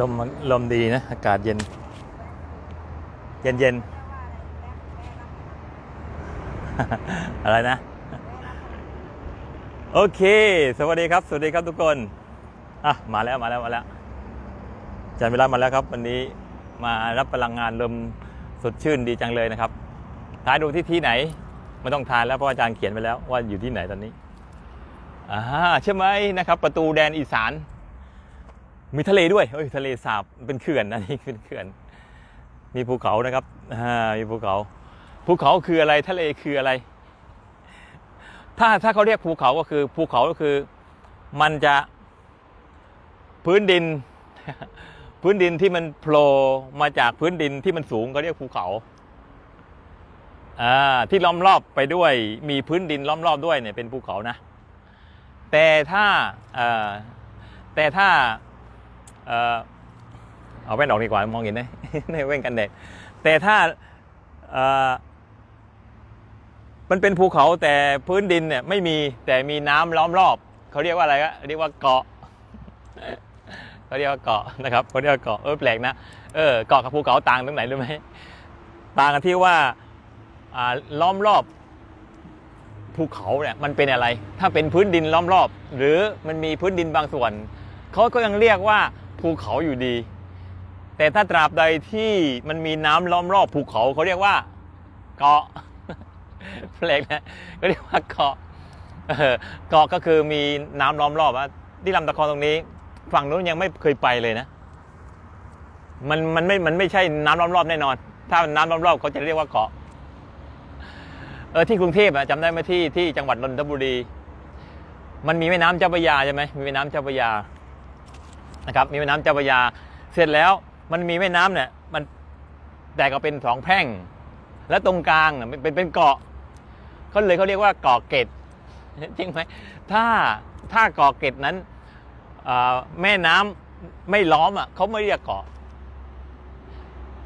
ลมลมดีนะ อากาศเย็น เย็นเย็นอะไรนะ โอเค สวัสดีครับ สวัสดีครับทุกคน อะ มาแล้วมาแล้วมาแล้วอาจารย์เวลามาแล้วครับ วันนี้มารับพลังงานลมสดชื่นดีจังเลยนะครับทายดูที่ที่ไหนไม่ต้องทายแล้วเพราะอาจารย์เขียนไปแล้วว่าอยู่ที่ไหนตอนนี้อ่าใช่ไหมนะครับ ประตูแดนอีสาน มีทะเลด้วยเฮ้ยทะเลสาบเป็นเขื่อนนะนี่เป็นเขื่อน มีภูเขานะครับอ่ามีภูเขา ภูเขาคืออะไรทะเลคืออะไร ถ้าถ้าเขาเรียกภูเขาก็คือภูเขาก็คือ มันจะพื้นดิน พื้นดินที่มันโผล่มาจากพื้นดินที่มันสูงเขาเรียกภูเขาอ่าที่ล้อมรอบไปด้วยมีพื้นดินล้อมรอบด้วยเนี่ยเป็นภูเขานะ แต่ถ้าอ่อแต่ถ้า เอาแว่นออกดีกว่ามองเห็นไหมในแว่นกันแดดแต่ถ้ามันเป็นภูเขาแต่พื้นดินเนี่ยไม่มีแต่มีน้ำล้อมรอบเขาเรียกว่าอะไรก็เรียกว่าเกาะเขาเรียกว่าเกาะนะครับเขาเรียกว่าเกาะเออแปลกนะเออเกาะกับภูเขาต่างตรงไหนรู้ไหมต่างกันที่ว่าล้อมรอบภูเขาเนี่ยมันเป็นอะไร ถ้าเป็นพื้นดินล้อมรอบ หรือมันมีพื้นดินบางส่วนเขาก็ยังเรียกว่า ภูเขาอยู่ดี แต่ถ้าตราบใดที่มันมีน้ำล้อมรอบภูเขาเขาเรียกว่าเกาะแปลกนะก็เรียกว่าเกาะเกาะก็คือมีน้ำล้อมรอบอะที่ลำตะคองตรงนี้ ฝั่งนู้นยังไม่เคยไปเลยนะ มันมันไม่มันไม่ใช่น้ำล้อมรอบแน่นอน ถ้าน้ำล้อมรอบเขาจะเรียกว่าเกาะเออที่กรุงเทพอะจำได้ไหมที่ที่จังหวัดนนทบุรี มันมีแม่น้ำเจ้าพระยาใช่ไหมมีแม่น้ำเจ้าพระยา นะครับมีแม่น้ำเจ้าพระยา เสร็จแล้วมันมีแม่น้ำเนี่ยมันแตกออกเป็นสองแพร่ง และตรงกลางน่ะเป็นเป็นเกาะเขาเลยเขาเรียกว่าเกาะเกร็ดจริงไหมถ้าถ้าเกาะเกร็ดนั้นแม่น้ำไม่ล้อมอะเขาไม่เรียกเกาะ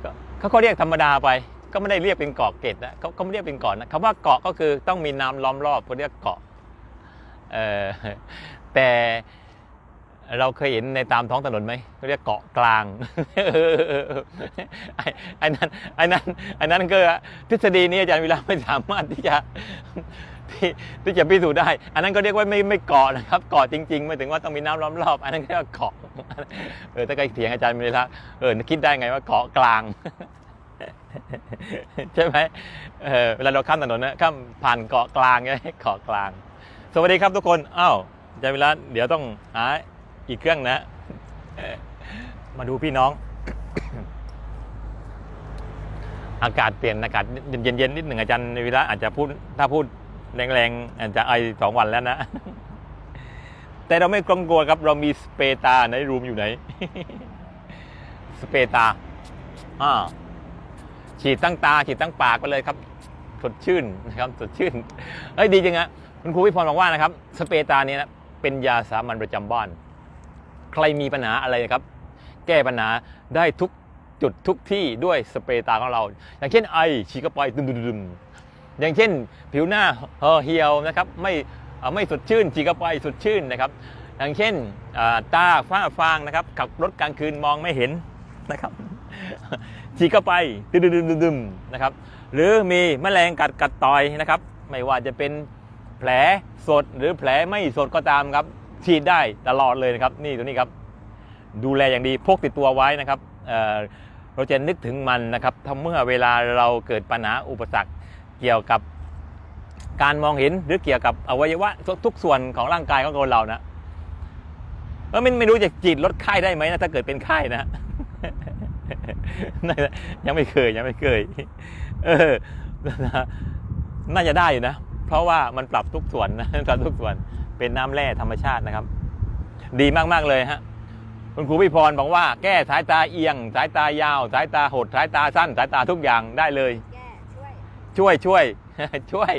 ก็เขาก็เรียกธรรมดาไป ก็ไม่ได้เรียกเป็นเกาะเกร็ดนะเขาเขาไม่เรียกเป็นเกาะนะคำว่าเกาะก็คือต้องมีน้ำล้อมรอบเขาเรียกเกาะเออแต่ เราเคยเห็นในตามท้องถนนไหมเขาเรียกเกาะกลางไอ้นั้นไอ้นั้นไอ้นั้นก็ทฤษฎีนี้อาจารย์วิลาไม่สามารถที่จะที่ที่จะพิสูจน์ได้ อันนั้นก็เรียกว่าไม่ไม่เกาะนะครับ เกาะจริงๆ ไม่ถึงว่าต้องมีน้ำล้อมรอบ อันนั้นเรียกว่าเกาะ เออ ถ้าใครเถียงอาจารย์มีละเออ คิดได้ไงว่าเกาะกลาง ใช่ไหมเออ เวลาเราข้ามถนนนะข้ามผ่านเกาะกลางใช่ไหมเกาะกลาง สวัสดีครับทุกคน อ้าวอาจารย์วิระเดี๋ยวต้องหา กเครื่องนะ มาดูพี่น้อง อากาศเปลี่ยนอากาศเย็นๆนิดหนึ่งอาจารย์วิระอาจจะพูดถ้าพูดแรงๆอาจจะไอสองวันแล้วนะ แต่เราไม่กลัวกลัวครับ เรามีสเปตาในรูมอยู่ไหน สเปตาอ่าฉีดตั้งตาฉีดตั้งปากไปเลยครับสดชื่นนะครับสดชื่นเอ้ยดีจริงอะคุณครูวิพรบอกว่านะครับ สเปตาเนี่ยนะเป็นยาสามัญประจำบ้าน ใครมีปัญหาอะไรนะครับ แก้ปัญหาได้ทุกจุดทุกที่ด้วยสเปรย์ตาของเรา อย่างเช่นไอฉีดเข้าไปดุมๆๆอย่างเช่น ผิวหน้าเหี่ยวนะครับไม่ไม่สดชื่นฉีดเข้าไปสดชื่นนะครับ อย่างเช่นตาฝ้าฟางนะครับขับรถกลางคืนมองไม่เห็นนะครับฉีดเข้าไปดึมๆๆๆนะครับหรือมีแมลงกัดกัดต่อยนะครับ ไม่ว่าจะเป็นแผลสดหรือแผลไม่สดก็ตามครับ ฉีดได้ตลอดเลยนะครับนี่ตัวนี้ครับดูแลอย่างดีพกติดตัวไว้นะครับเอ่อเราจะนึกถึงมันนะครับถ้าเมื่อเวลาเราเกิดปัญหาอุปสรรคเกี่ยวกับการมองเห็นหรือเกี่ยวกับอวัยวะทุกทุกส่วนของร่างกายของคนเรานะเออไม่ไม่รู้จะจีดลดไข้ได้ไหมนะถ้าเกิดเป็นไข้นะน่าจะยังไม่เคยยังไม่เคย เออน่าจะได้อยู่นะ เพราะว่ามันปรับทุกส่วนนะปรับทุกส่วน เป็นน้ำแร่ธรรมชาตินะครับ ดีมากๆเลยฮะคุณครูพิพรบอกว่าแก้สายตาเอียง สายตายาว สายตาหด สายตาสั้น สายตาทุกอย่างได้เลยแก้ช่วยช่วยช่วยช่วย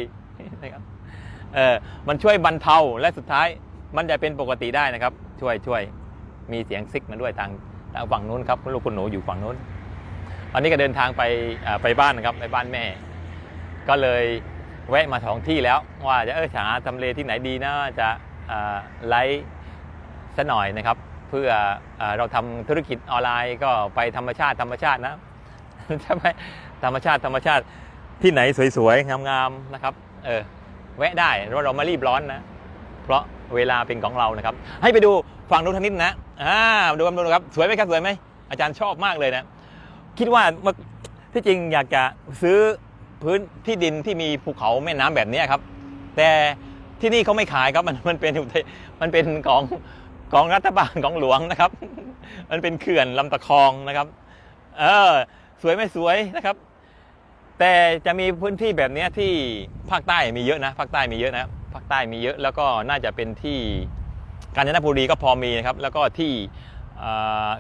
นะครับเออมันช่วยบรรเทาและสุดท้ายมันจะเป็นปกติได้นะครับ ช่วยช่วยมีเสียงซิกมาด้วยทางทางฝั่งนู้นครับคุณลูกคุณหนูอยู่ฝั่งนู้นวันนี้ก็เดินทางไปอ่าไปบ้านนะครับไปบ้านแม่ ก็เลย แวะมาสองที่แล้ว ว่าจะเออหาทำเลที่ไหนดีนะจะไลฟ์ซะหน่อยนะครับ เพื่อเอ่อเราทำธุรกิจออนไลน์ก็ไปธรรมชาติธรรมชาตินะใช่ไหมธรรมชาติธรรมชาติที่ไหนสวยๆ งามๆนะครับเออแวะได้เพราะเราไม่รีบร้อนนะ เพราะเวลาเป็นของเรานะครับ ให้ไปดูฝั่งนู้นทางนิดนะอ่าดูกันดูครับสวยไหมครับสวยไหมอาจารย์ชอบมากเลยนะ คิดว่าที่จริงอยากจะซื้อ พื้นที่ดินที่มีภูเขาแม่น้ำแบบนี้ครับ แต่ที่นี่เขาไม่ขายครับมันมันเป็นมันเป็นของของรัฐบาลของหลวงนะครับ มันเป็นเขื่อนลำตะคองนะครับ เออสวยไม่สวยนะครับ แต่จะมีพื้นที่แบบนี้ที่ภาคใต้มีเยอะนะภาคใต้มีเยอะนะภาคใต้มีเยอะ แล้วก็น่าจะเป็นที่กาญจนบุรีก็พอมีนะครับ แล้วก็ที่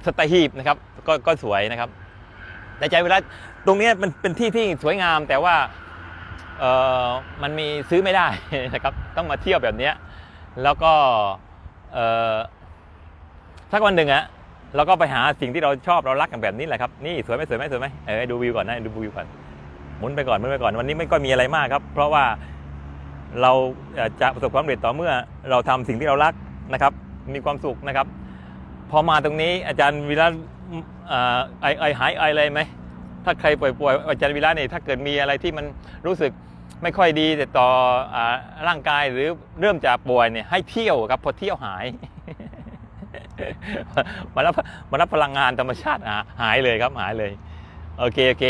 สตหีบนะครับก็ก็สวยนะครับแต่ใจเวลา ตรงนี้มันเป็นที่ที่สวยงามแต่ว่าเออมันมีซื้อไม่ได้นะครับต้องมาเที่ยวแบบนี้แล้วก็เออสักวันหนึ่งอะเราก็ไปหาสิ่งที่เราชอบเรารักกันแบบนี้แหละครับนี่สวยไหมสวยไหมสวยไหมเออดูวิวก่อนนะดูวิวก่อนหมุนไปก่อนหมุนไปก่อนวันนี้ไม่ก็มีอะไรมากครับ เพราะว่าเราจะประสบความสำเร็จต่อเมื่อเราทำสิ่งที่เรารักนะครับ มีความสุขนะครับ พอมาตรงนี้อาจารย์วิระเอ่อไอไอหายไออะไรไหม ถ้าใครป่วยป่วยๆอาจารย์วิระเนี่ยถ้าเกิดมีอะไรที่มันรู้สึกไม่ค่อยดีแต่ต่ออร่างกายหรือเริ่มจะป่วยเนี่ยให้เที่ยวครับพอเที่ยวหายมารับมารับพลังงานธรรมชาติหายเลยครับหายเลยโอเคโอเค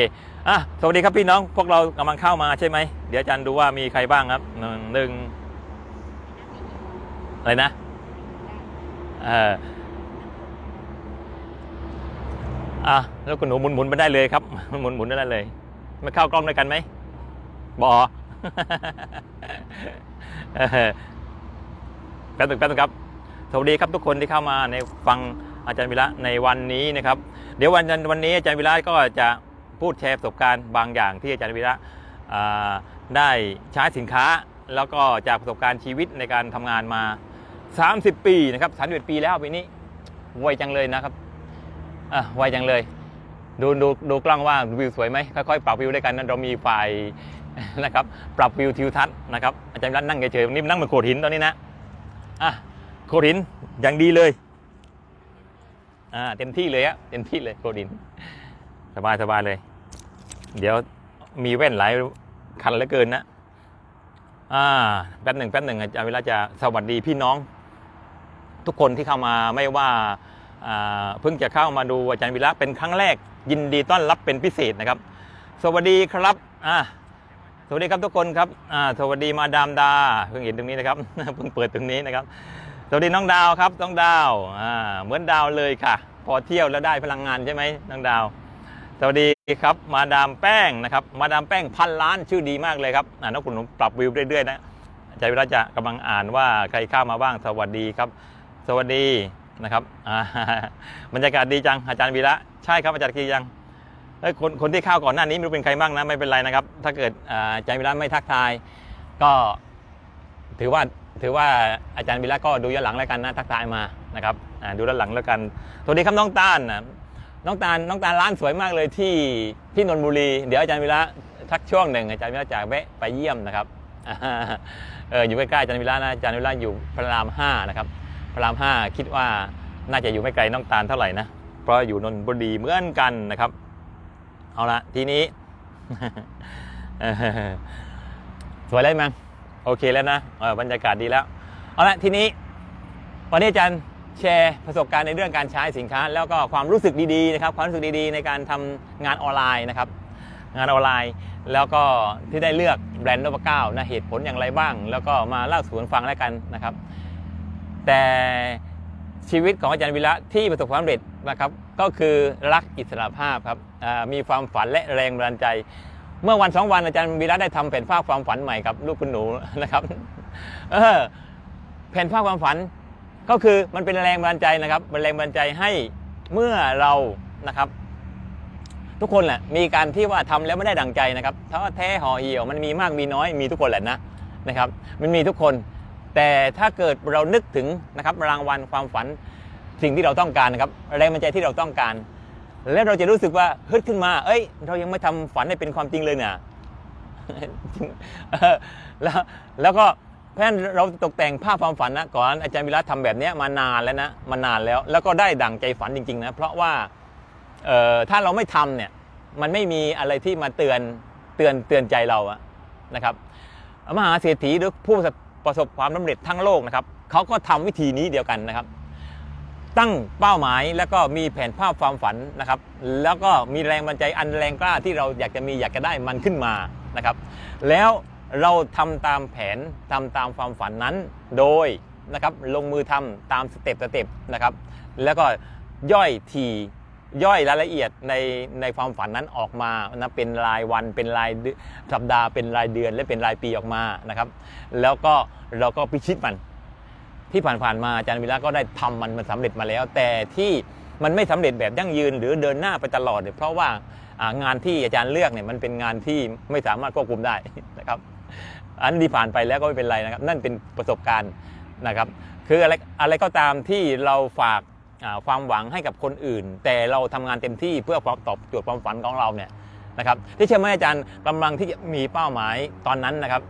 อะสวัสดีครับพี่น้องพวกเรากำลังเข้ามาใช่ไหมเดี๋ยวอาจารย์ดูว่ามีใครบ้างครับหนึ่งหนึ่งอะไรนะเออ อะแล้วคุณหนูหมุนหมุนไปได้เลยครับหมุนหมุนได้เลยมาเข้ากล้องด้วยกันไหมบอแป๊บนึงแป๊บนึงครับสวัสดีครับทุกคนที่เข้ามาในฟังอาจารย์วิระในวันนี้นะครับ เดี๋ยววันวันนี้อาจารย์วิระก็จะพูดแชร์ประสบการณ์บางอย่างที่อาจารย์วิระได้ใช้สินค้า แล้วก็จากประสบการณ์ชีวิตในการทำงานมา 30 ปีนะครับ31ปีแล้วปีนี้ไวจังเลยนะครับ อะไวจังเลย ดูดูดูกล้องว่าวิวสวยไหมค่อยๆปรับวิวด้วยกันนั้นเรามีไฟนะครับปรับวิวทิวทัศน์นะครับอาจารย์รัตน์นั่งเฉยๆนนี้นั่งบนโขดหินตอนนี้นะอะโขดหินอย่างดีเลยอ่าเต็มที่เลยอะเต็มที่เลยโขดหินสบายสบายเลย เดี๋ยวมีแว่นหลายคันเหลือเกินนะอ่าแป๊บหนึ่งแป๊บหนึ่งอาจารย์เวลาจะสวัสดีพี่น้อง ทุกคนที่เข้ามาไม่ว่า เพิ่งจะเข้ามาดูอาจารย์วิระเป็นครั้งแรกยินดีต้อนรับเป็นพิเศษนะครับ สวัสดีครับสวัสดีครับทุกคนครับสวัสดีมาดามดาเพิ่งเห็นตรงนี้นะครับเพิ่งเปิดตรงนี้นะครับสวัสดีน้องดาวครับน้องดาวเหมือนดาวเลยค่ะ พอเที่ยวแล้วได้พลังงานใช่ไหมน้องดาว สวัสดีครับมาดามแป้งนะครับมาดามแป้งพันล้านชื่อดีมากเลยครับน้องคุณหนูปรับวิวเรื่อยๆนะอาจารย์วิระจะกำลังอ่านว่าใครเข้ามาบ้างสวัสดีครับ สวัสดี นะครับบรรยากาศดีจังอาจารย์วีระใช่ครับอาจารย์ดีจังคนคนที่เข้าก่อนหน้านี้ไม่รู้เป็นใครบ้างนะไม่เป็นไรนะครับ ถ้าเกิดอาจารย์วีระไม่ทักทาย ก็ถือว่าถือว่าอาจารย์วีระก็ดูย้อนหลังแล้วกันนะทักทายมานะครับดูด้านหลังแล้วกันสวัสดีครับน้องตาลนะน้องตาลน้องตาลร้านสวยมากเลยที่ที่นนทบุรี เดี๋ยวอาจารย์วีระทักช่วงหนึ่งอาจารย์วีระจะแวะไปเยี่ยมนะครับอ่าเอออยู่ใกล้ๆอาจารย์วีระนะอาจารย์วีระอยู่พระรามห้านะครับ พระรามห้าคิดว่าน่าจะอยู่ไม่ไกลน้องตาลเท่าไหร่นะ เพราะอยู่นนทบุรีเหมือนกันนะครับ เอาละทีนี้ สวยแล้วมั้งโอเคแล้วนะบรรยากาศดีแล้ว เอาละทีนี้วันนี้อาจารย์แชร์ประสบการณ์ในเรื่องการใช้สินค้า แล้วก็ความรู้สึกดีๆนะครับ ความรู้สึกดีๆ ในการทำงานออนไลน์นะครับ งานออนไลน์แล้วก็ที่ได้เลือกแบรนด์โนพเก้านะเหตุผลอย่างไรบ้าง แล้วก็มาเล่าสู่กันฟังแล้วกันนะครับ แต่ชีวิตของอาจารย์วิระที่ประสบความสำเร็จนะครับ ก็คือรักอิสระภาพครับมีความฝันและแรงบันดาลใจ เมื่อวันสองวันอาจารย์วิระได้ทำแผ่นภาพความฝันใหม่กับลูกคุณหนูนะครับเออแผ่นภาพความฝัน ก็คือมันเป็นแรงบันดาลใจนะครับเป็นแรงบันดาลใจให้เมื่อเรานะครับ ทุกคนแหละมีการที่ว่าทำแล้วไม่ได้ดังใจนะครับท้อแท้ห่อเหี่ยวมันมีมากมีน้อยมีทุกคนแหละนะนะครับ มันมีทุกคน แต่ถ้าเกิดเรานึกถึงนะครับรางวัลความฝันสิ่งที่เราต้องการนะครับแรงบันใจที่เราต้องการ แล้วเราจะรู้สึกว่าฮึดขึ้นมา เอ้ย เรายังไม่ทำฝันให้เป็นความจริงเลยเนี่ยแล้วแล้วก็เพราะฉะนั้นเราตกแต่งภาพความฝันนะก่อนอาจารย์วิระทำแบบนี้มานานแล้วนะมานานแล้ว แล้วก็ได้ดั่งใจฝันจริงๆนะเพราะว่าถ้าเราไม่ทำเนี่ยมันไม่มีอะไรที่มาเตือนเตือนเตือนใจเราอะนะครับมหาเศรษฐีหรือผู้ ประสบความสำเร็จทั้งโลกนะครับเขาก็ทำวิธีนี้เดียวกันนะครับ ตั้งเป้าหมายแล้วก็มีแผนภาพความฝันนะครับ แล้วก็มีแรงบันดาลใจอันแรงกล้าที่เราอยากจะมีอยากจะได้มันขึ้นมานะครับ แล้วเราทำตามแผนทำตามความฝันนั้น โดยนะครับลงมือทำตามสเต็ปสเต็ปนะครับ แล้วก็ย่อยที ย่อยรายละเอียดในในความฝันนั้นออกมานะเป็นรายวันเป็นรายสัปดาห์เป็นรายเดือนและเป็นรายปีออกมานะครับ แล้วก็เราก็พิชิตมันที่ผ่านๆมาอาจารย์วิระก็ได้ทำมันมันสำเร็จมาแล้ว แต่ที่มันไม่สำเร็จแบบยั่งยืนหรือเดินหน้าไปตลอดเนี่ยเพราะว่างานที่อาจารย์เลือกเนี่ยมันเป็นงานที่ไม่สามารถควบคุมได้นะครับ อันที่ผ่านไปแล้วก็ไม่เป็นไรนะครับ นั่นเป็นประสบการณ์นะครับ คืออะไรอะไรก็ตามที่เราฝาก ความหวังให้กับคนอื่น แต่เราทำงานเต็มที่เพื่อตอบโจทย์ความฝันของเราเนี่ยนะครับที่เชื่อไหมอาจารย์กำลังที่มีเป้าหมายตอนนั้นนะครับ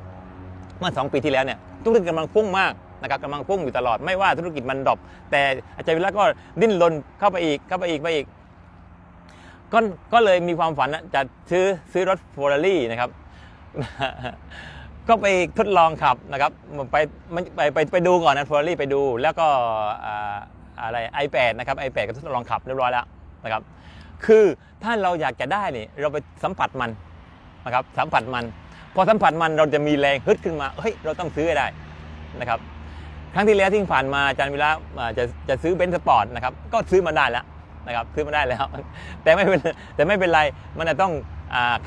เมื่อ 2 ปีที่แล้วเนี่ยธุรกิจกำลังพุ่งมากนะครับกำลังพุ่งอยู่ตลอดไม่ว่าธุรกิจมันดรอปแต่อาจารย์วิระก็ดิ้นรนเข้าไปอีกเข้าไปอีกไปอีกก็ก็เลยมีความฝันนะจะซื้อซื้อรถฟอร์รี่นะครับก็ไปทดลองขับนะครับไปไปไปไปดูก่อนนะฟอร์รี่ไปดู แล้วก็ อะไร iPad นะครับ iPad ก็ทดลองขับเรียบร้อยแล้วนะครับคือถ้าเราอยากจะได้นี่เราไปสัมผัสมันนะครับสัมผัสมัน พอสัมผัสมันเราจะมีแรงฮึดขึ้นมาเฮ้ยเราต้องซื้อให้ได้นะครับครั้งที่แล้วที่ผ่านมาอาจารย์วิระอ่าจะจะซื้อเบนซ์สปอร์ตนะครับก็ซื้อมาได้แล้วนะครับซื้อมาได้แล้ว แต่ไม่เป็นแต่ไม่เป็นไรมันจะต้อง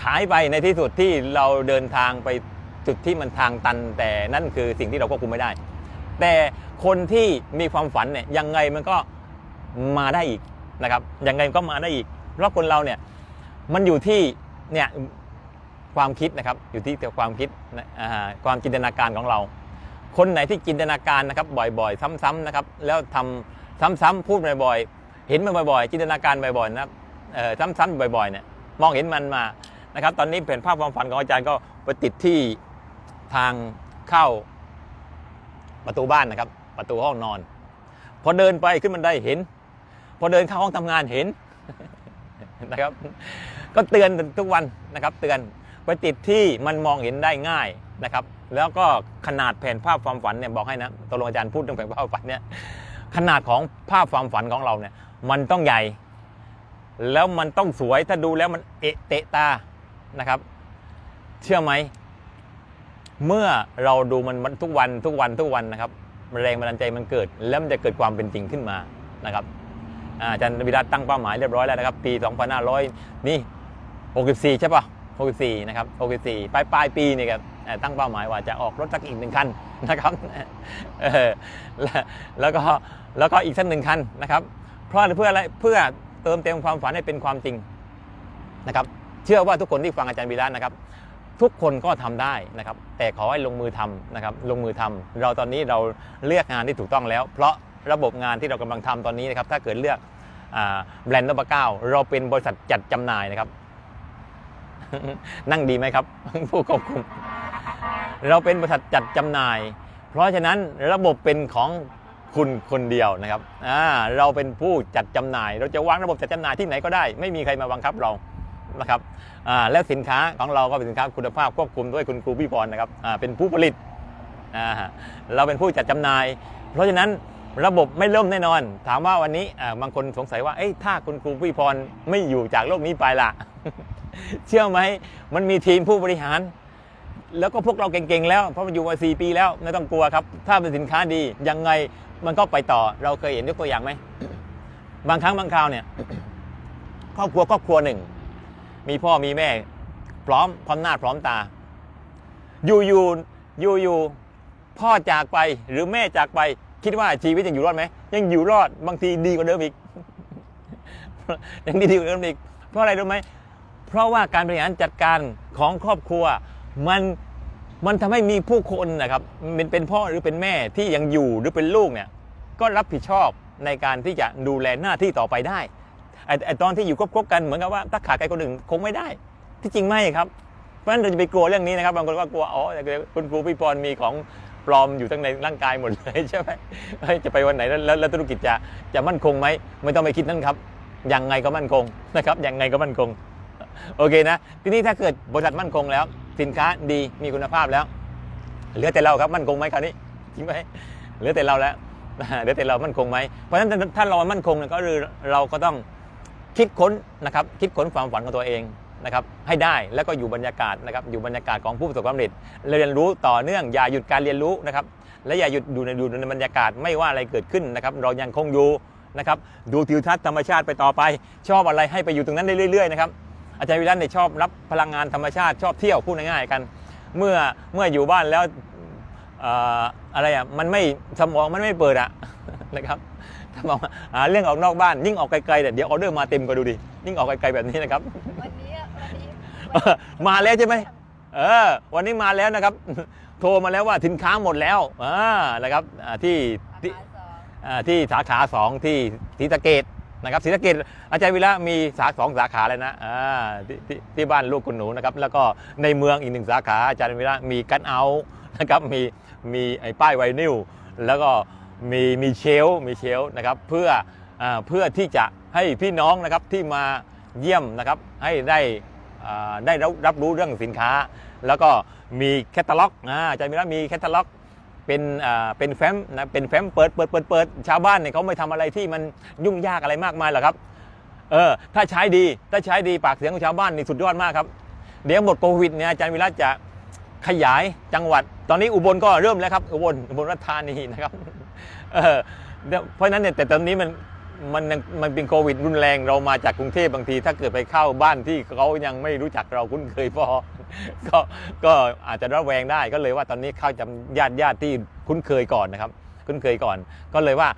ขายไปในที่สุดที่เราเดินทางไปจุดที่มันทางตัน แต่นั่นคือสิ่งที่เราควบคุมไม่ได้ แต่ คนที่มีความฝันเนี่ยยังไงมันก็มาได้อีกนะครับยังไงก็มาได้อีก เพราะคนเราเนี่ยมันอยู่ที่เนี่ยความคิดนะครับอยู่ที่แต่ความคิดความจินตนาการของเรา คนไหนที่จินตนาการนะครับบ่อยๆ ซ้ำๆนะครับแล้วทำซ้ำๆพูดบ่อยๆ เห็นมันบ่อยๆ จินตนาการบ่อยๆนะครับซ้ำๆบ่อยๆเนี่ยมองเห็นมันมานะครับ ตอนนี้แผนภาพความฝันของอาจารย์ก็ไปติดที่ทางเข้าประตูบ้านนะครับ ประตูห้องนอน พอเดินไปขึ้นบันไดเห็น พอเดินเข้าห้องทำงานเห็นนะครับ ก็เตือนทุกวันนะครับ เตือนไปติดที่มันมองเห็นได้ง่ายนะครับ แล้วก็ขนาดแผนภาพความฝันเนี่ยบอกให้นะตกลงอาจารย์พูดเรื่องแผนภาพความฝันเนี่ยขนาดของภาพความฝันของเราเนี่ย มันต้องใหญ่ แล้วมันต้องสวยถ้าดูแล้วมันเอะเตะตานะครับ เชื่อไหมเมื่อเราดูมันทุกวันทุกวันทุกวันนะครับ แรงบันดาลใจมันเกิด แล้วมันจะเกิดความเป็นจริงขึ้นมานะครับอาจารย์วิรัตตั้งเป้าหมายเรียบร้อยแล้วนะครับ ปี 2500 นี่ 64 ใช่ปะ64 นะครับ 64 ปลายปลายปีนี่ครับตั้งเป้าหมายว่าจะออกรถสักอีกหนึ่งคันนะครับแล้วแล้วก็แล้วก็อีกสักหนึ่งคันนะครับ เพราะเพื่ออะไรเพื่อเติมเต็มความฝันให้เป็นความจริงนะครับ เชื่อว่าทุกคนที่ฟังอาจารย์วิรัตนะครับ ทุกคนก็ทำได้นะครับ แต่ขอให้ลงมือทำนะครับ ลงมือทำเราตอนนี้เราเลือกงานที่ถูกต้องแล้ว เพราะระบบงานที่เรากำลังทำตอนนี้นะครับ ถ้าเกิดเลือกแบรนด์นพเก้าเราเป็นบริษัทจัดจำหน่ายนะครับ นั่งดีไหมครับ ผู้ควบคุม เราเป็นบริษัทจัดจำหน่าย เพราะฉะนั้นระบบเป็นของคุณคนเดียวนะครับ เราเป็นผู้จัดจำหน่าย เราจะวางระบบจัดจำหน่ายที่ไหนก็ได้ ไม่มีใครมาบังคับเรา นะครับและสินค้าของเราก็เป็นสินค้าคุณภาพควบคุมด้วยคุณครูพี่พรนะครับเป็นผู้ผลิตเราเป็นผู้จัดจำหน่าย เพราะฉะนั้นระบบไม่ล่มแน่นอน ถามว่าวันนี้บางคนสงสัยว่าถ้าคุณครูพี่พรไม่อยู่จากโลกนี้ไปล่ะ เชื่อไหมมันมีทีมผู้บริหาร แล้วก็พวกเราเก่งๆแล้วเพราะมันอยู่มาสี่ปีแล้วไม่ต้องกลัวครับ ถ้าเป็นสินค้าดียังไงมันก็ไปต่อเราเคยเห็นยกตัวอย่างไหมบางครั้งบางคราวเนี่ยครอบครัวครอบครัวหนึ่ง มีพ่อมีแม่ พร้อมพร้อมหน้าพร้อมตา อยู่อยู่อยู่อยู่พ่อจากไปหรือแม่จากไป คิดว่าชีวิตยังอยู่รอดไหมยังอยู่รอดบางทีดีกว่าเดิมอีกยังดีกว่าเดิมอีก เพราะอะไรรู้ไหมเพราะว่าการบริหารจัดการของครอบครัว มันมันทำให้มีผู้คนนะครับเป็นเป็นพ่อหรือเป็นแม่ที่ยังอยู่หรือเป็นลูกเนี่ยก็รับผิดชอบในการที่จะดูแลหน้าที่ต่อไปได้ ไอ้ตอนที่อยู่คบกันเหมือนกับว่าถ้าขาดใครคนหนึ่งคงไม่ได้ ที่จริงไม่ครับ เพราะฉะนั้นเราจะไปกลัวเรื่องนี้นะครับ บางคนก็กลัวอ๋อแต่คุณครูพี่พรมีของปลอมอยู่ทั้งในร่างกายหมดเลยใช่ไหมจะไปวันไหนแล้วแล้วธุรกิจจะจะมั่นคงไหมไม่ต้องไปคิดนั่นครับยังไงก็มั่นคงนะครับยังไงก็มั่นคงโอเคนะทีนี้ถ้าเกิดบริษัทมั่นคงแล้ว สินค้าดีมีคุณภาพแล้ว เหลือแต่เราครับมั่นคงไหมคราวนี้จริงไหมเหลือแต่เราแล้วเหลือแต่เรามั่นคงไหมเพราะฉะนั้นถ้าเรามั่นคงเนี่ยก็คือเราก็ต้อง คิดค้นนะครับคิดค้นความฝันของตัวเองนะครับให้ได้แล้วก็อยู่บรรยากาศนะครับอยู่บรรยากาศของผู้ประสบความสำเร็จเรียนรู้ต่อเนื่องอย่าหยุดการเรียนรู้นะครับและอย่าหยุดดูในดูในบรรยากาศไม่ว่าอะไรเกิดขึ้นนะครับเรายังคงอยู่นะครับดูทิวทัศน์ธรรมชาติไปต่อไป ชอบอะไรให้ไปอยู่ตรงนั้นได้เรื่อยๆนะครับอาจารย์วิรัตเนี่ยชอบรับพลังงานธรรมชาติชอบเที่ยวพูดง่ายๆกัน เมื่อเมื่ออยู่บ้านแล้วเอ่ออะไรอะมันไม่สมองมันไม่เปิดอะนะครับ ถ้ามองหาเรื่องออกนอกบ้านยิ่งออกไกลๆเนี่ยเดี๋ยวออเดอร์มาเต็มก็ดูดิยิ่งออกไกลๆแบบนี้นะครับ วันนี้วันนี้มาแล้วใช่ไหมเออวันนี้มาแล้วนะครับ โทรมาแล้วว่าสินค้าหมดแล้วอ่านะครับอ่าที่ที่ขาสองอ่าที่สาขาสองที่ศรีสะเกดนะครับศรีสะเกดอาจารย์วิระมีสาสองสาขาเลยนะอ่าที่ที่ที่บ้านลูกคุณหนูนะครับแล้วก็ในเมืองอีกหนึ่งสาขาอาจารย์วิระมีกันเอาท์นะครับมีมีไอ้ป้ายไวนิลแล้วก็ มีมีเชลมีเชลนะครับเพื่ออเพื่อที่จะให้พี่น้องนะครับที่มาเยี่ยมนะครับให้ได้ได้รับรับรู้เรื่องสินค้า แล้วก็มีแคตตาล็อกอาอาจารย์วิระมีแคตตาล็อกเป็นอ่าเป็นแฟ้มนะเป็นแฟ้มเปิดเปิดเปิดเปิดชาวบ้านเนี่ยเขาไม่ทำอะไรที่มันยุ่งยากอะไรมากมายหรอกครับเออถ้าใช้ดีถ้าใช้ดีปากเสียงของชาวบ้านนี่สุดยอดมากครับ เดี๋ยวหมดโควิดเนี่ยอาจารย์วิรัตจะ ขยายจังหวัด ตอนนี้อุบลก็เริ่มแล้วครับ อุบลอุบลราชธานีนะครับเเพราะฉะนั้นเนี่ยแต่ตอนนี้มันมันมันเป็นโควิดรุนแรงเรามาจากกรุงเทพบางที ถ้าเกิดไปเข้าบ้านที่เขายังไม่รู้จักเราคุ้นเคยพอก็ก็อาจจะระแวงได้ก็เลยว่าตอนนี้เข้าจำญาติญาติที่คุ้นเคยก่อนนะครับ คุ้นเคยก่อน ก็เลยว่า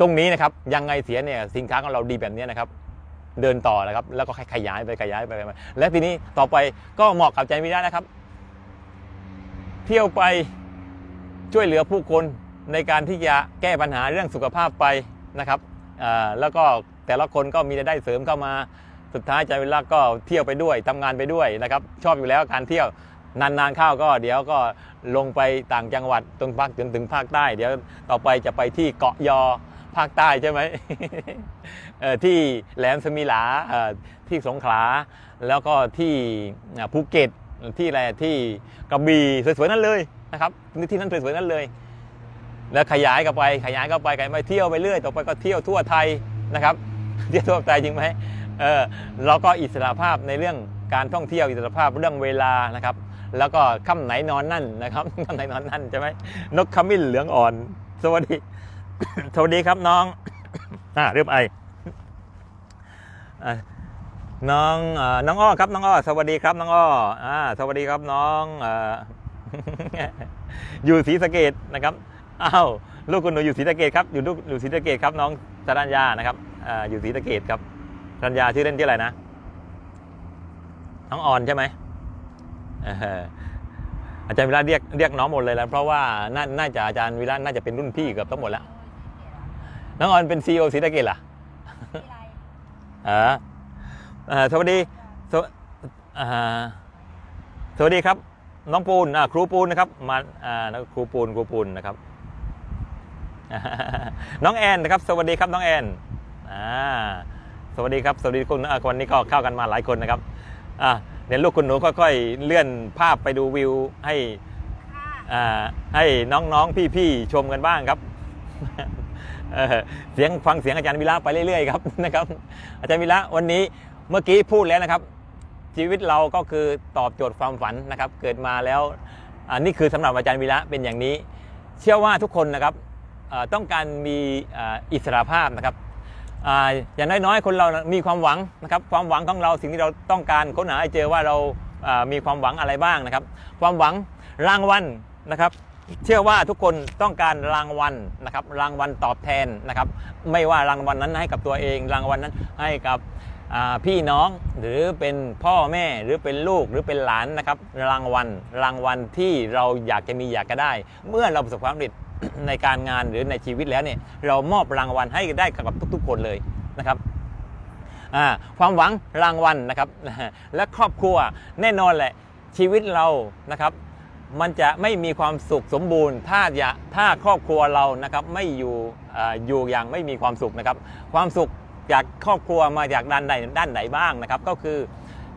ตรงนี้นะครับยังไงเสียเนี่ยสินค้าของเราดีแบบนี้นะครับ เดินต่อนะครับ แล้วก็ขยายไปขยายไปขยายไปและทีนี้ต่อไปก็เหมาะกับใจไม่ได้นะครับ เที่ยวไปช่วยเหลือผู้คนในการที่จะแก้ปัญหาเรื่องสุขภาพไปนะครับแล้วก็แต่ละคนก็มีรายได้เสริมเข้ามา สุดท้ายใจเวลาก็เที่ยวไปด้วยทำงานไปด้วยนะครับ ชอบอยู่แล้วการเที่ยวนานๆเข้าก็เดี๋ยวก็ลงไปต่างจังหวัดตรงภาคจนถึงภาคใต้ เดี๋ยวต่อไปจะไปที่เกาะยอภาคใต้ใช่ไหมที่แหลมสมิหลาที่สงขลาแล้วก็ที่ภูเก็ต ที่อะไรที่กระบี่สวยๆนั่นเลยนะครับที่นั่นสวยๆนั่นเลย แล้วขยายกันไปขยายกันไปขยายไปเที่ยวไปเรื่อยต่อไปก็เที่ยวทั่วไทยนะครับเที่ยวทั่วไทยจริงไหมเออเราก็อิสระภาพในเรื่องการท่องเที่ยวอิสระภาพเรื่องเวลานะครับ แล้วก็ค่ำไหนนอนนั่นนะครับค่ำไหนนอนนั่นใช่ไหมนกขมิ้นเหลืองอ่อน สวัสดีสวัสดีครับน้องอ่าเริ่มไออะ น้องเอ่อน้องอ้อครับน้องอ้อสวัสดีครับน้องอ้ออ่าสวัสดีครับน้องเอ่ออยู่ศรีสะเกดนะครับอ้าวลูกคุณหนูอยู่ศรีสะเกดครับอยู่ลูกอยู่ศรีสะเกดครับน้องสรัญญานะครับอ่าอยู่ศรีสะเกดครับสรัญญาชื่อเล่นชื่ออะไรนะน้องออนใช่ไหมเอออาจารย์วิระเรียกเรียกน้องหมดเลยแล้ว เพราะว่าน่าน่าจะอาจารย์วิระน่าจะเป็นรุ่นพี่เกือบทั้งหมดแล้วน้องออนเป็นซีอศรีสะเกดเหรอที่ไรอ่าเอ่อ สวัสดีสวอ่าสวัสดีครับ น้องปูนอ่าครูปูนนะครับมาอ่าครูปูนครูปูนนะครับ น้องแอนนะครับ สวัสดีครับน้องแอนอ่าสวัสดีครับสวัสดีคุณอ่าวันนี้ก็เข้ากันมาหลายคนนะครับอ่าเดี๋ยวลูกคุณหนูค่อยๆเลื่อนภาพไปดูวิวให้ค่ะอ่าให้น้องๆพี่ๆชมกันบ้างครับเออเสียงฟังเสียงอาจารย์วิระไปเรื่อยๆครับนะครับ อาจารย์วิระวันนี้ เมื่อกี้พูดแล้วนะครับ ชีวิตเราก็คือตอบโจทย์ความฝันนะครับ เกิดมาแล้วอันนี้คือสำหรับอาจารย์วิระเป็นอย่างนี้ เชื่อว่าทุกคนนะครับต้องการมีอิสระภาพนะครับอ่าอย่างน้อยๆ คนเรามีความหวังนะครับ ความหวังของเราสิ่งที่เราต้องการค้นหาให้เจอว่าเรามีความหวังอะไรบ้างนะครับ ความหวังรางวัลนะครับ เชื่อว่าทุกคนต้องการรางวัลนะครับ รางวัลตอบแทนนะครับ ไม่ว่ารางวัลนั้นให้กับตัวเอง รางวัลนั้นให้กับ พี่น้องหรือเป็นพ่อแม่หรือเป็นลูกหรือเป็นหลานนะครับรางวัลรางวัลที่เราอยากจะมีอยากจะได้ เมื่อเราประสบความสำเร็จในการงานหรือในชีวิตแล้วเนี่ยเรามอบรางวัลให้ได้กับทุกๆคนเลยนะครับความหวังรางวัลนะครับและครอบครัวแน่นอนแหละชีวิตเรานะครับ มันจะไม่มีความสุขสมบูรณ์ ถ้าอย่าถ้าครอบครัวเรานะครับไม่อยู่ออยู่อย่างไม่มีความสุขนะครับ ความสุข จากครอบครัวมาจากด้านใดด้านไหนบ้างนะครับ ก็คือ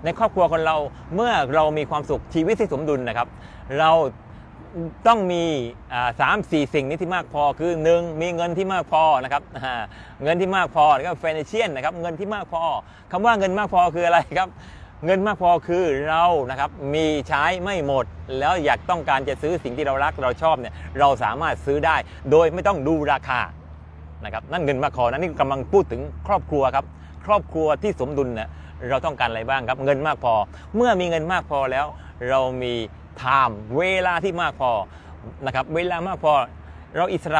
ในครอบครัวคนเราเมื่อเรามีความสุขชีวิตที่สมดุลนะครับ เราต้องมีสามสี่สิ่งนี้ที่มากพอคือหนึ่งมีเงินที่มากพอนะครับเงินที่มากพอนะครับ financial นะครับเงินที่มากพอคำว่าเงินมากพอคืออะไรครับ เงินมากพอคือเรานะครับมีใช้ไม่หมด แล้วอยากต้องการจะซื้อสิ่งที่เรารักเราชอบเนี่ยเราสามารถซื้อได้ โดยไม่ต้องดูราคา นะครับนั่นเงินมากพอนะนี่กำลังพูดถึงครอบครัวครับครอบครัวที่สมดุลเนี่ยเราต้องการอะไรบ้างครับ เงินมากพอ เมื่อมีเงินมากพอแล้ว เรามีไทม์เวลาที่มากพอนะครับเวลามากพอ เราอิสร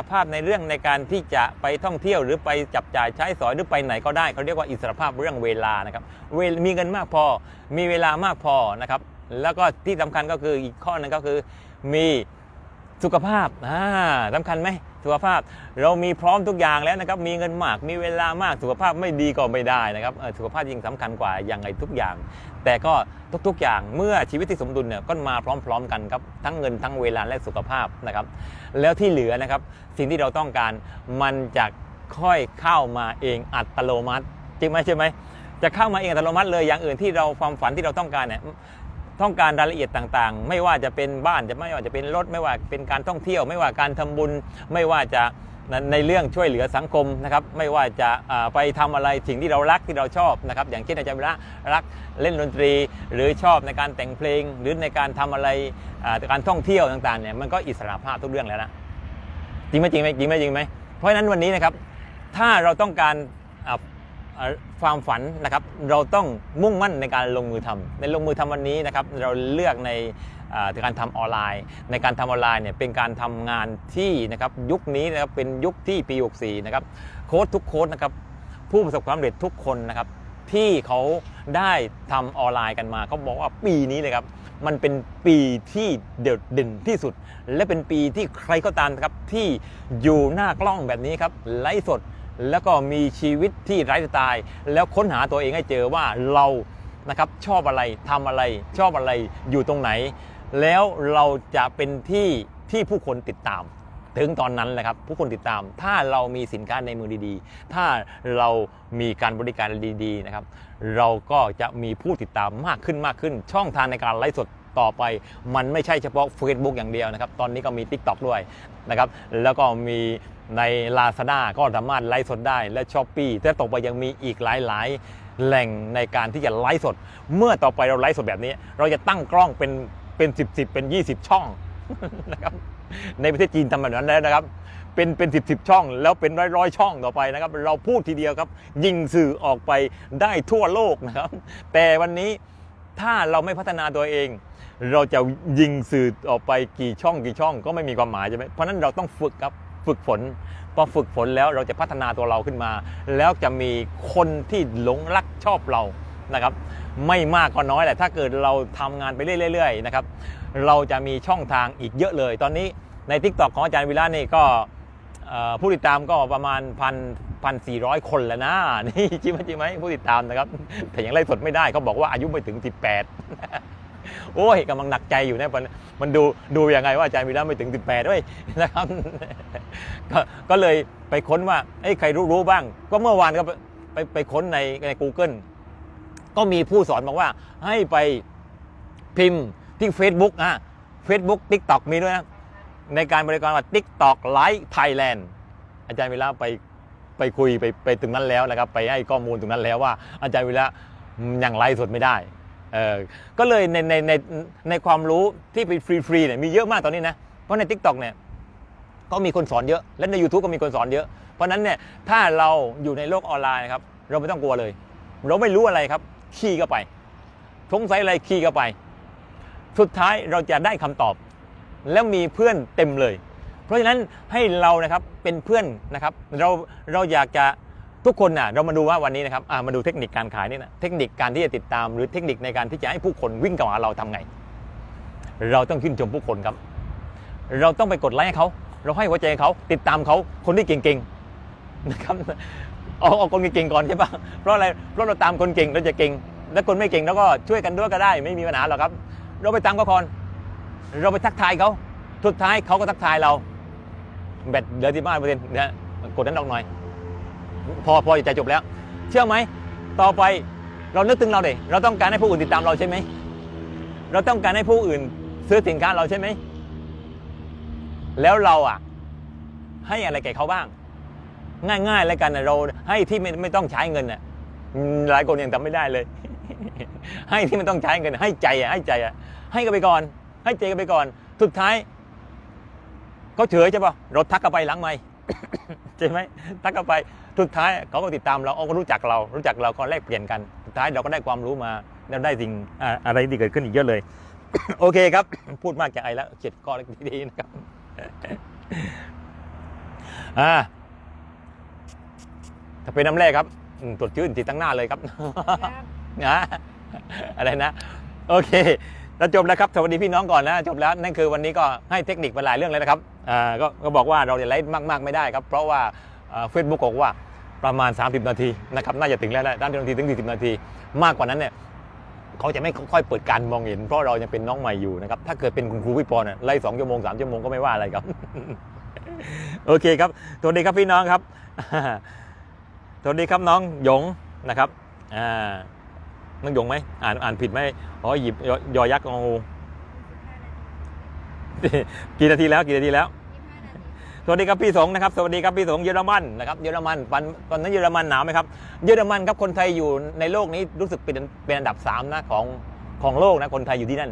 ะภาพในเรื่องในการที่จะไปท่องเที่ยวหรือไปจับจ่ายใช้สอยหรือไปไหนก็ได้เขาเรียกว่าอิสระภาพเรื่องเวลานะครับเวมีเงินมากพอ มีเวลามากพอนะครับแล้วก็ที่สำคัญก็คืออีกข้อหนึงก็คือมี สุขภาพอ่าสำคัญไหมสุขภาพเรามีพร้อมทุกอย่างแล้วนะครับมีเงินมากมีเวลามากสุขภาพไม่ดีก็ไม่ได้นะครับสุขภาพยิ่งสำคัญกว่าอย่างไรทุกอย่าง แต่ก็ทุกๆอย่างเมื่อชีวิตที่สมดุลเนี่ยก็มาพร้อมๆกันครับทั้งเงินทั้งเวลาและสุขภาพนะครับแล้วที่เหลือนะครับสิ่งที่เราต้องการมันจะค่อยเข้ามาเองอัตโนมัติจริงไหมใช่ไหมจะเข้ามาเองอัตโนมัติเลยอย่างอื่นที่เราความฝันที่เราต้องการเนี่ย ต้องการรายละเอียดต่างๆ ไม่ว่าจะเป็นบ้านจะไม่ว่าจะเป็นรถไม่ว่าเป็นการท่องเที่ยว ไม่ว่าการทำบุญ ไม่ว่าจะในเรื่องช่วยเหลือสังคมนะครับไม่ว่าจะไปทำอะไรสิ่งที่เรารักที่เราชอบนะครับอย่างเช่นอาจารย์วิระรักเล่นดนตรี หรือชอบในการแต่งเพลง หรือในการทำอะไรการท่องเที่ยวต่างๆเนี่ยมันก็อิสระภาพทุกเรื่องแล้วนะจริงไหมจริงไหมจริงไหมจริงไหมเพราะฉะนั้นวันนี้นะครับถ้าเราต้องการ ความฝันนะครับเราต้องมุ่งมั่นในการลงมือทำในลงมือทำวันนี้นะครับเราเลือกในการทำออนไลน์ ในการทำออนไลน์เนี่ยเป็นการทำงานที่นะครับยุคนี้นะครับเป็นยุคที่ปี 64 นะครับโค้ดทุกโค้ดนะครับผู้ประสบความสำเร็จทุกคนนะครับที่เขาได้ทำออนไลน์กันมาเขาบอกว่าปีนี้เลยครับมันเป็นปีที่เด่นเด่นที่สุด และเป็นปีที่ใครก็ตามนะครับที่อยู่หน้ากล้องแบบนี้ครับไลฟ์สด แล้วก็มีชีวิตที่ไร้สไตล์แล้วค้นหาตัวเองให้เจอว่าเรานะครับชอบอะไรทำอะไรชอบอะไรอยู่ตรงไหน แล้วเราจะเป็นที่ที่ผู้คนติดตาม ถึงตอนนั้นแหละครับผู้คนติดตาม ถ้าเรามีสินค้าในมือดีๆ ถ้าเรามีการบริการดีๆนะครับ เราก็จะมีผู้ติดตามมากขึ้นมากขึ้น ช่องทางในการไลฟ์สดต่อไปมันไม่ใช่เฉพาะ Facebook อย่างเดียวนะครับ ตอนนี้ก็มี TikTok ด้วยนะครับ แล้วก็มี ใน Lazada ก็สามารถไลฟ์สดได้และ s h อ p e e แต่ต่อไปยังมีอีกหลาย ๆ แหล่งในการที่จะไลฟ์สด เมื่อต่อไปเราไลฟ์สดแบบนี้ เราจะตั้งกล้องเป็นเป็น 10 10 เป็น 20 ช่องนะครับในประเทศจีนทำแบบนั้นแล้วนะครับ เป็นเป็นสิบสิบช่อง แล้วเป็นร้อยร้อยช่องต่อไปนะครับ เราพูดทีเดียวครับ ยิงสื่อออกไปได้ทั่วโลกนะครับ แต่วันนี้ถ้าเราไม่พัฒนาตัวเอง เราจะยิงสื่อออกไปกี่ช่องกี่ช่องก็ไม่มีความหมายใช่ไหมเพราะฉะนั้นเราต้องฝึกครับ ฝึกฝนพอฝึกฝนแล้วเราจะพัฒนาตัวเราขึ้นมา แล้วจะมีคนที่หลงรักชอบเรานะครับไม่มากก็น้อยแหละถ้าเกิดเราทำงานไปเรื่อยๆนะครับเราจะมีช่องทางอีกเยอะเลย ตอนนี้ใน t ิ k t o k ของอาจารย์วิระนี่ก็ผู้ติดตามก็ประมาณพันพันสี่ร้อยคนแล้วนะนี่จริงไหมจริงไหมผู้ติดตามนะครับ แต่ยังไล่สดไม่ได้เขาบอกว่าอายุไม่ถึง 18 โอ้ยกำลังหนักใจอยู่นะมันมันดูดูยังไงว่าอาจารย์วิระไม่ถึง 18ด้วยนะครับก็ก็เลยไปค้นว่าเอ้ใครรู้รู้บ้าง ก็เมื่อวานก็ไปไปค้นในใน Google ก็มีผู้สอนบอกว่า ให้ไปพิมพ์ที่ Facebook อะ Facebook TikTok มีด้วยนะในการบริการว่า TikTok Live Thailand อาจารย์วิระไปไปคุยไปไปถึงนั้นแล้วนะครับ ไปให้ข้อมูลตรงนั้นแล้วว่าอาจารย์วิระยังไลฟ์สดไม่ได้ เออก็เลยในในในในความรู้ที่เป็นฟรีๆเนี่ยมีเยอะมากตอนนี้นะ เพราะใน TikTok เนี่ยก็มีคนสอนเยอะและใน YouTube ก็มีคนสอนเยอะ เพราะนั้นเนี่ยถ้าเราอยู่ในโลกออนไลน์นะครับเราไม่ต้องกลัวเลย เราไม่รู้อะไรครับขี้เข้าไปสงสัยอะไรขี้เข้าไป สุดท้ายเราจะได้คำตอบ แล้วมีเพื่อนเต็มเลย เพราะฉะนั้นให้เรานะครับเป็นเพื่อนนะครับ เราเราอยากจะ ทุกคนนะเรามาดูว่าวันนี้นะครับมาดูเทคนิคการขายนี่นะเทคนิคการที่จะติดตามหรือเทคนิคในการที่จะให้ผู้คนวิ่งเข้าหาเราทำไง เราต้องชื่นชมผู้คนครับ เราต้องไปกดไลค์ให้เขาเราให้หัวใจเขาติดตามเขาคนที่เก่งๆนะครับเอาเอาคนเก่งๆก่อนใช่ปะเพราะอะไรเพราะเราตามคนเก่งเราจะเก่ง และคนไม่เก่งเราก็ช่วยกันด้วยก็ได้ ไม่มีปัญหาหรอกครับ เราไปตามเขาก่อนเราไปทักทายเขาสุดท้ายเขาก็ทักทายเราแบตเหลือที่บ้านเปอร์เซ็นต์นะกดนั้นออกหน่อย พอพอจะจบแล้ว เชื่อไหมต่อไปเรานึกถึงเราเด็เราต้องการให้ผู้อื่นติดตามเราใช่ไหมเราต้องการให้ผู้อื่นซื้อสินค้าเราใช่ไหมแล้วเราอะ ให้อะไรแก่เขาบ้าง ง่ายๆแล้วกันนะเราให้ที่ไม่ไม่ต้องใช้เงินอะหลายคนยังทำไม่ได้เลย ให้ที่ไม่ต้องใช้เงิน ให้ใจอะให้ใจอะให้กันไปก่อน ให้ใจกันไปก่อนสุดท้ายเขาเฉยใช่ปะเราทักกันไปหลังไม่ใช่ไหมทักกันไป สุดท้ายเขาก็ติดตามเราเขาก็รู้จักเรา รู้จักเราก็แลกเปลี่ยนกัน สุดท้ายเราก็ได้ความรู้มาแล้วได้สิ่งอ่าอะไรที่เกิดขึ้นอีกเยอะเลย โอเคครับ พูดมากจากไอแล้วเจ็ดข้อเล็กดีๆนะครับอ่าถ้าเป็นน้ำแร่ครับอืมตรวจชื่นติดตั้งหน้าเลยครับครับนะอะไรนะ โอเคเราจบแล้วครับ สวัสดีพี่น้องก่อนนะ จบแล้วนั่นคือวันนี้ก็ให้เทคนิคไปหลายเรื่องเลยนะครับอ่าก็ก็บอกว่าเราจะไลฟ์มาก ๆ ไม่ได้ครับ เพราะว่า เฟซบุ๊กบอกว่าประมาณ 30 นาทีนะครับน่าจะถึงแล้วแหละด้านนาทีถึง 40 นาที มากกว่านั้นเนี่ยเขาจะไม่ค่อยเปิดการมองเห็น เพราะเรายังเป็นน้องใหม่อยู่นะครับ ถ้าเกิดเป็นคุณครูพี่ปอเนี่ยไล่สองชั่วโมงสามชั่วโมงก็ไม่ว่าอะไรครับ โอเคครับสวัสดีครับพี่น้องครับสวัสดีครับน้องหยงนะครับอ่าน้องหยงไหมอ่านอ่านผิดไหมอ๋อหยิบยอยักษ์งูกี่นาทีแล้วกี่นาทีแล้ว สวัสดีครับพี่สงนะครับสวัสดีครับพี่สงเยอรมันนะครับเยอรมันตอนตอนนั้นเยอรมันหนาวไหมครับเยอรมันครับคนไทยอยู่ในโลกนี้รู้สึกเป็นเป็นอันดับสามนะของของโลกนะคนไทยอยู่ที่นั่น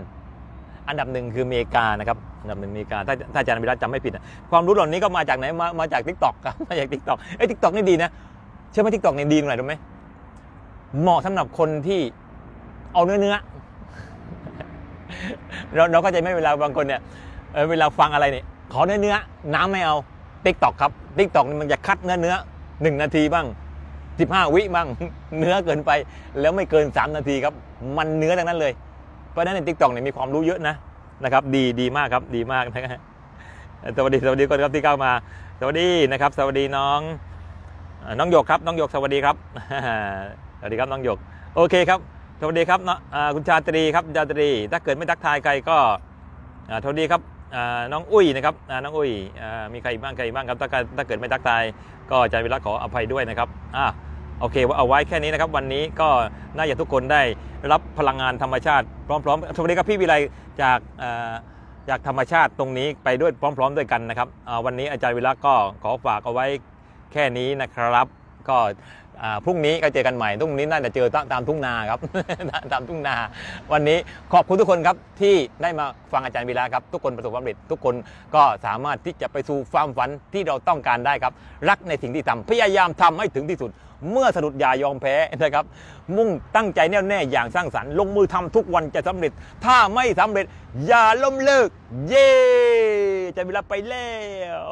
อันดับหนึ่งคืออเมริกานะครับอันดับหนึ่งอเมริกาถ้าถ้าอาจารย์วิรัตจำไม่ผิดนะความรู้เหล่านี้ก็มาจากไหนมามาจากทิกตอกครับมาจากทิกตอกเอ้ทิกตอกนี่ดีนะเชื่อไหมทิกตอกนี่ดีตรงไหนรู้ไหมเหมาะสำหรับคนที่เอาเนื้อเนื้อเราเราก็จะไม่เวลาบางคนเนี่ยเเวลาฟังอะไรเนี่ย ขอเนื้อเนื้อน้ำไม่เอาทิกตอกครับทิกตอกมันจะคัดเนื้อเนื้อหนึ่งนาทีบ้างสิบห้าวิบ้างเนื้อเกินไปแล้วไม่เกินสามนาทีครับ มันเนื้อทั้งนั้นเลย เพราะฉะนั้นในทิกตอกเนี่ยมีความรู้เยอะนะนะครับ ดีดีมากครับดีมากนะฮะสวัสดีสวัสดีคนครับที่เข้ามา สวัสดีนะครับ สวัสดีน้องน้องหยกครับน้องหยกสวัสดีครับสวัสดีครับน้องหยกโอเคครับ สวัสดีครับเนาะคุณชาตรีครับชาตรี ถ้าเกิดไม่ทักทายใครก็สวัสดีครับ น้องอุ้ยนะครับน้องอุ้ยมีใครอีกบ้างใครอีกบ้างครับถ้าเกิดถ้าเกิดไม่ทักทายก็อาจารย์วิรัตขออภัยด้วยนะครับอ่าโอเคว่าเอาไว้แค่นี้นะครับวันนี้ก็น่าจะทุกคนได้รับพลังงานธรรมชาติพร้อมๆสวัสดีครับพี่วิไลจากจากธรรมชาติตรงนี้ไปด้วยพร้อม ๆ ด้วยกันนะครับวันนี้อาจารย์วิรัตก็ขอฝากเอาไว้แค่นี้นะครับ ก็ พรุ่งนี้ก็เจอกันใหม่พรุ่งนี้น่าจะเจอตามตามทุ่งนาครับ ตามทุ่งนา วันนี้ขอบคุณทุกคนครับที่ได้มาฟังอาจารย์วีระครับ ทุกคนประสบความสำเร็จทุกคนก็สามารถที่จะไปสู่ความฝันที่เราต้องการได้ครับ รักในสิ่งที่ทำพยายามทำให้ถึงที่สุด เมื่อสะดุดอย่ายอมแพ้นะครับ มุ่งตั้งใจแน่วแน่อย่างสร้างสรรค์ลงมือทำทุกวันจะสำเร็จ ถ้าไม่สำเร็จอย่าล้มเลิก เย่อาจารย์วีระไปแล้ว